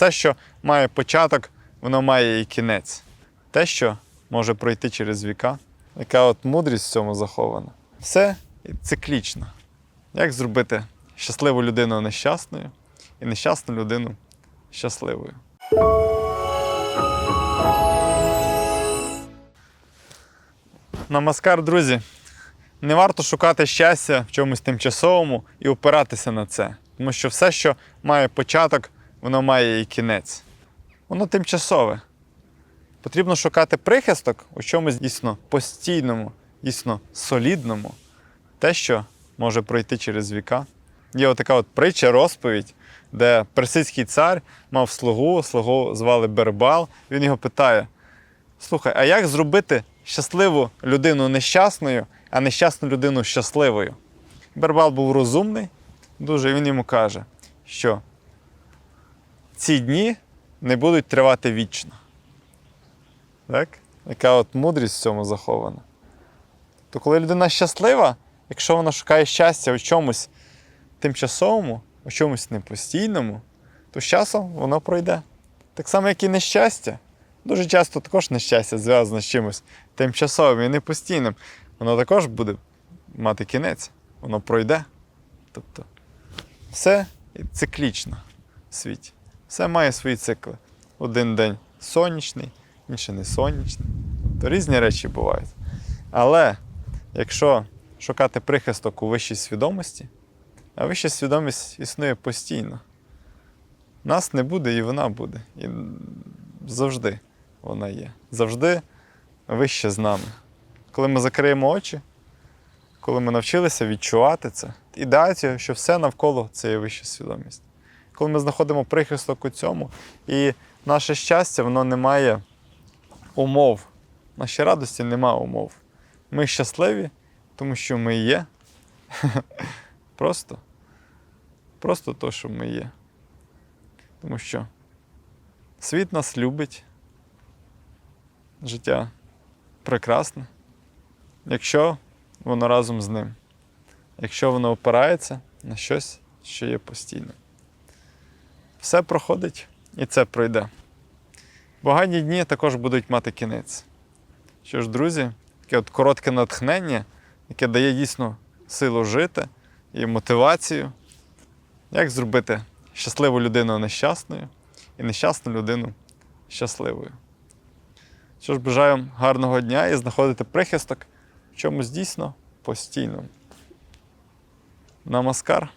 все, що має початок, воно має і кінець. Те, що може пройти через віка, яка от мудрість в цьому захована. Все циклічно. Як зробити щасливу людину нещасною і нещасну людину щасливою? Намаскар, друзі. Не варто шукати щастя в чомусь тимчасовому і опиратися на це. Тому що все, що має початок, воно має і кінець. Воно тимчасове. Потрібно шукати прихисток у чомусь дійсно постійному, дійсно солідному, те, що може пройти через віка. Є отака от притча, розповідь, де персидський цар мав слугу, слугу звали Бербал. Він його питає: Слухай, а як зробити щасливу людину нещасною, а нещасну людину щасливою? Бербал був розумний, дуже, і він йому каже, що ці дні не будуть тривати вічно. Так? Яка от мудрість в цьому захована. То коли людина щаслива, якщо вона шукає щастя у чомусь тимчасовому, у чомусь непостійному, то з часом воно пройде. Так само, як і нещастя. Дуже часто також нещастя зв'язане з чимось тимчасовим і непостійним. Воно також буде мати кінець, воно пройде. Тобто все циклічно в світі. Все має свої цикли. Один день сонячний, інший не сонячний. Тобто різні речі бувають. Але якщо шукати прихисток у вищій свідомості, а вища свідомість існує постійно. Нас не буде і вона буде. І завжди вона є. Завжди вище з нами. Коли ми закриємо очі, коли ми навчилися відчувати це, ідея цього, що все навколо це є вища свідомість. Коли ми знаходимо прихисток у цьому, і наше щастя, воно не має умов. Нашій радості нема умов. Ми щасливі, тому що ми є. Просто. Просто то, що ми є. Тому що світ нас любить. Життя прекрасне, якщо воно разом з ним. Якщо воно опирається на щось, що є постійним. Все проходить і це пройде. Погані дні також будуть мати кінець. Що ж, друзі, таке от коротке натхнення, яке дає дійсно силу жити і мотивацію, як зробити щасливу людину нещасною і нещасну людину щасливою. Що ж, бажаю вам гарного дня і знаходити прихисток в чомусь дійсно постійному. Намаскар.